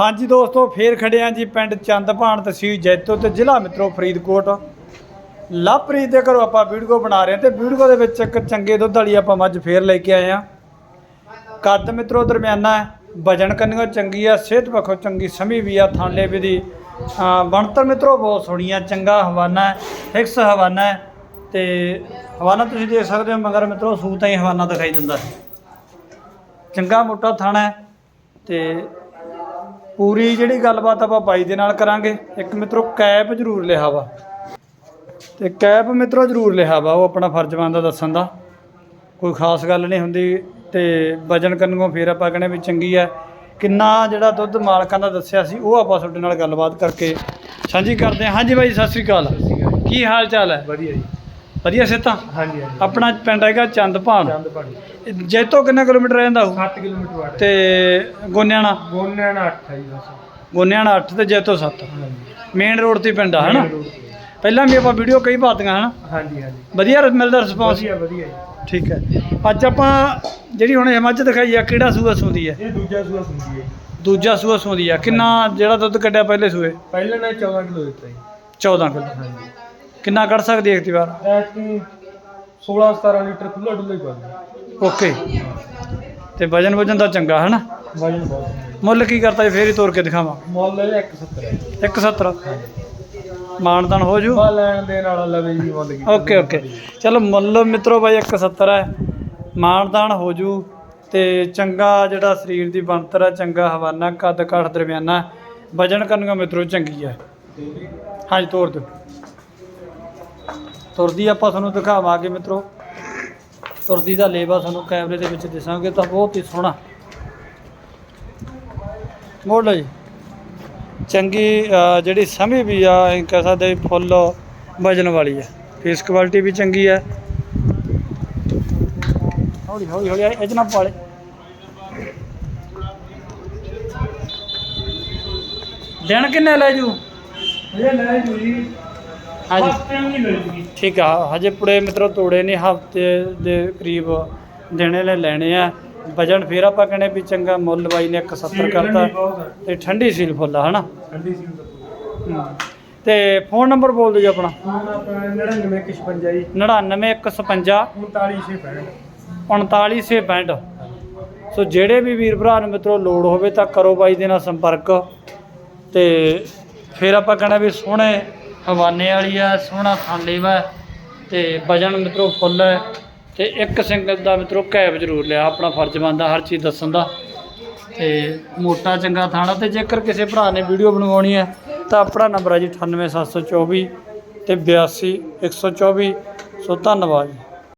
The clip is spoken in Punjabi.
ਹਾਂਜੀ ਦੋਸਤੋ, ਫੇਰ ਖੜੇ ਆਂ ਜੀ ਪਿੰਡ ਚੰਦਪਾਣ ਤਹਿਸੀਲ ਜੈਤੋ ਤੇ ਜ਼ਿਲ੍ਹਾ ਮਿੱਤਰੋ ਫਰੀਦਕੋਟ। ਲਵਪ੍ਰੀਤ ਦੇ ਘਰੋਂ ਆਪਾਂ ਵੀਡੀਓ ਬਣਾ ਰਹੇ ਹਾਂ ਤੇ ਵੀਡੀਓ ਦੇ ਵਿੱਚ ਇੱਕ ਚੰਗੇ ਦੁੱਧ ਵਾਲੀ ਆਪਾਂ ਮੱਝ ਫੇਰ ਲੈ ਕੇ ਆਏ ਆ ਕੱਦ ਮਿੱਤਰੋ, ਦਰਮਿਆਨਾ ਹੈ, ਵਜਨ ਕੰਨਿਓ ਚੰਗੀ ਆ, ਸਿਹਤ ਪੱਖੋਂ ਚੰਗੀ, ਸਮੀ ਵੀ ਆ, ਥਾਂਲੇ ਵੀ ਦੀ। ਬਣਤਰ ਮਿੱਤਰੋ, ਬਹੁਤ ਸੋਹਣੀ ਆ ਚੰਗਾ ਹਵਾਨਾ ਫਿਕਸ ਹਵਾਨਾ ਹੈ ਤੇ ਹਵਾਨਾ ਤੁਸੀਂ ਦੇਖ ਸਕਦੇ ਹੋ, ਮਗਰ ਮਿੱਤਰੋ ਸੂਤ ਹੀ ਹਵਾਨਾ ਦਿਖਾਈ ਦਿੰਦਾ। ਹੈ ਚੰਗਾ ਮੋਟਾ ਥਾਣਾ ਹੈ ਤੇ ਪੂਰੀ ਜਿਹੜੀ ਗੱਲਬਾਤ ਆਪਾਂ ਬਾਈ ਦੇ ਨਾਲ ਕਰਾਂਗੇ। ਇੱਕ ਮਿੱਤਰੋ ਕੈਪ ਜ਼ਰੂਰ ਲਿਆ ਵਾ। ਤੇ ਕੈਪ ਮਿੱਤਰੋ ਜ਼ਰੂਰ ਲਿਆ ਵਾ ਉਹ ਆਪਣਾ ਫਰਜ਼ ਬਣਦਾ ਦੱਸਣ ਦਾ। ਕੋਈ ਖਾਸ ਗੱਲ ਨਹੀਂ ਹੁੰਦੀ ਤੇ ਵਜਨ ਕੰਨੋਂ ਫੇਰ ਆਪਾਂ ਕਹਿੰਦੇ ਵੀ ਚੰਗੀ ਹੈ ਕਿੰਨਾ ਜਿਹੜਾ ਦੁੱਧ ਮਾਲਕਾਂ ਦਾ ਦੱਸਿਆ ਸੀ ਉਹ ਆਪਾਂ ਤੁਹਾਡੇ ਨਾਲ ਗੱਲਬਾਤ ਕਰਕੇ ਸਾਂਝੀ ਕਰਦੇ ਹਾਂ। ਹਾਂਜੀ ਬਾਈ ਸਤਿ ਸ੍ਰੀ ਅਕਾਲ। ਕੀ ਹਾਲ ਚਾਲ ਹੈ? ਵਧੀਆ ਜੀ। ਵਧੀਆ ਸਿਹਤਾਂ ਹਾਂਜੀ ਹਾਂਜੀ। ਆਪਣਾ ਪਿੰਡ ਹੈਗਾ ਚੰਦਪਾਨ ਚੰਦ ਪਾਣੀ ਜੈਤੋ ਕਿੰਨਾ ਕਿਲੋਮੀਟਰ ਰਹਿੰਦਾ ਉਹ? 7 ਕਿਲੋਮੀਟਰ ਵਾਟ ਤੇ ਗੋਨਿਆਣਾ? ਗੋਨਿਆਂ ਨਾਲ 8 ਹੈ ਜੀ ਬਸ। ਗੋਨਿਆਣਾ 8 ਤੇ ਜੈਤੋ 7 ਹਾਂਜੀ। ਮੇਨ ਰੋਡ ਤੇ ਪਿੰਡ ਆ ਹਨਾ। ਪਹਿਲਾਂ ਵੀ ਆਪਾਂ ਵੀਡੀਓ ਕਈ ਪਾਤੀਆਂ ਹਨਾ? ਹਾਂਜੀ ਹਾਂਜੀ। ਵਧੀਆ ਮਿਲਦਾ ਰਿਸਪੌਂਸ ਵਧੀਆ ਵਧੀਆ ਜੀ। ਠੀਕ ਹੈ। ਅੱਜ ਆਪਾਂ ਜਿਹੜੀ ਹੁਣ ਇਹ ਮੱਝ ਦਿਖਾਈ ਆ ਕਿਹੜਾ ਸੂਆ ਸੂੰਦੀ ਹੈ? ਇਹ ਦੂਜਾ ਸੂਆ ਸੁਣਦੀ ਹੈ ਦੂਜਾ ਸੂਆ ਸੂੰਦੀ ਆ। ਕਿੰਨਾ ਜਿਹੜਾ ਦੁੱਧ ਕੱਢਿਆ ਪਹਿਲੇ ਸੂਏ? ਪਹਿਲਾਂ ਨੇ 14 ਕਿਲੋ ਦਿੱਤਾ ਜੀ। 14 ਕਿਲੋ। ਹਾਂਜੀ। ਕਿੰਨਾ ਕੱਢ ਸਕਦੀ ਹੈ ਵਾਰ ਐਤਕੀ 16 17 ਲੀਟਰ ਖੁੱਲਾ ਡੁੱਲਾ ਹੀ ਪਾ ਓਕੇ। ਤੇ ਵਜਨ ਵਜਨ ਦਾ ਚੰਗਾ ਹੈ ਨਾ ਵਜਨ ਬਹੁਤ ਮੁੱਲ ਕੀ ਕਰਤਾ ਜੀ? ਫੇਰ ਹੀ ਤੋੜ ਕੇ ਦਿਖਾਵਾਂ। ਮੁੱਲ ਇਹ 170 ਹੈ 170 ਮਾਨਦਾਨ ਹੋ ਜੂ? ਬਾ ਲੈਣ ਦੇਣ ਵਾਲਾ ਲਵੇ ਜੀ ਮੁੱਲ ਕੀ ਓਕੇ ਓਕੇ। ਚਲੋ ਮੁੱਲ ਮਿੱਤਰੋ ਬਾਈ 170 ਹੈ। ਮਾਨਦਾਨ ਹੋ ਜੂ ਤੇ ਚੰਗਾ ਜਿਹੜਾ ਸਰੀਰ ਦੀ ਬਣਤਰ ਹੈ ਚੰਗਾ ਹਵਾਨਾ ਕੱਦ ਕਾਠ ਦਰਮਿਆਨਾ। ਵਜਨ ਕਰਨਗਾ ਮਿੱਤਰੋ ਚੰਗੀ ਹੈ। ਹਾਂਜੀ ਤੋੜ ਦਿਓ। ਤੁਰਦੀ ਆਪਾਂ ਤੁਹਾਨੂੰ ਦਿਖਾਵਾਂਗੇ ਮਿੱਤਰੋ। ਤੁਰਦੀ ਦਾ ਲੇਵਾ ਤੁਹਾਨੂੰ ਕੈਮਰੇ ਦੇ ਵਿੱਚ ਦਿਸਾਂਗੇ, ਤਾਂ ਬਹੁਤ ਹੀ ਸੋਹਣਾ। ਮੋੜ ਲਓ ਜੀ। ਚੰਗੀ ਜਿਹੜੀ ਸਮੀ ਵੀ ਆ, ਅਸੀਂ ਕਹਿ ਸਕਦੇ ਫੁੱਲ ਵਜਨ ਵਾਲੀ ਹੈ ਫੇਸ ਕੁਆਲਿਟੀ ਵੀ ਚੰਗੀ ਹੈ ਹੌਲੀ ਹੌਲੀ ਹੌਲੀ, ਇਹ 'ਚ ਪਾਲੇ ਦਿਨ ਕਿੰਨੇ ਲੈ ਜੂ? ਇਹ ਲੈ ਜੀ ਜੀ। ਹਾਂਜੀ। ਨਹੀਂ ਮਿਲਦੀ ਠੀਕ ਆ ਹਜੇ ਪੁੜੇ ਮਿੱਤਰੋ ਤੋੜੇ ਨੇ ਹਫ਼ਤੇ ਦੇ ਕਰੀਬ ਦੇਣੇ ਨੇ ਲੈਣੇ ਆ। ਵਜਨ ਫੇਰ ਆਪਾਂ ਕਹਿੰਦੇ ਵੀ ਚੰਗਾ ਮੁੱਲ ਬਾਈ ਨੇ 170 ਕਰਤਾ। ਤੇ ਠੰਡੀ ਸੀਲ ਫੁੱਲ ਆ ਹਨਾ? ਠੰਡੀ ਸੀ ਤਾਂ ਹਮ। ਤੇ ਫੋਨ ਨੰਬਰ ਬੋਲ ਦਿਓ ਜੀ ਆਪਣਾ। ਹੁਣ ਆਪਣਾ 99 ਕਿਸ਼ਪੰਜਾ ਜੀ। 99155 3965 4565 ਸੋ ਜਿਹੜੇ ਵੀ ਵੀਰ ਭਰਾ ਨੂੰ ਮਿੱਤਰੋ ਲੋੜ ਹੋਵੇ ਤਾਂ ਕਰੋ ਬਾਈ ਦੇ ਨਾਲ ਸੰਪਰਕ। ਤੇ ਫਿਰ ਆਪਾਂ ਕਹਿਣਾ ਵੀ ਸੋਹਣੇ ਹਵਾਨੇ ਵਾਲੀ ਆ, ਸੋਹਣਾ ਥਾਲੇ ਵਾ ਤੇ ਵਜਨ ਮਿੱਤਰੋ ਫੁੱਲ ਹੈ ਤੇ ਇੱਕ ਸਿੰਗਲ ਦਾ ਮਿੱਤਰੋ ਕੈਬ ਜ਼ਰੂਰ ਲਿਆ ਆਪਣਾ ਫਰਜ਼ ਬਣਦਾ ਹਰ ਚੀਜ਼ ਦੱਸਣ ਦਾ। ਤੇ ਮੋਟਾ ਚੰਗਾ ਥਾਣਾ ਤੇ ਜੇਕਰ ਕਿਸੇ ਭਰਾ ਨੇ ਵੀਡੀਓ ਬਣਵਾਉਣੀ ਹੈ ਤਾਂ ਆਪਣਾ ਨੰਬਰ ਹੈ ਜੀ 98724 ਤੇ 82 124 ਸੋ ਧੰਨਵਾਦ ਜੀ।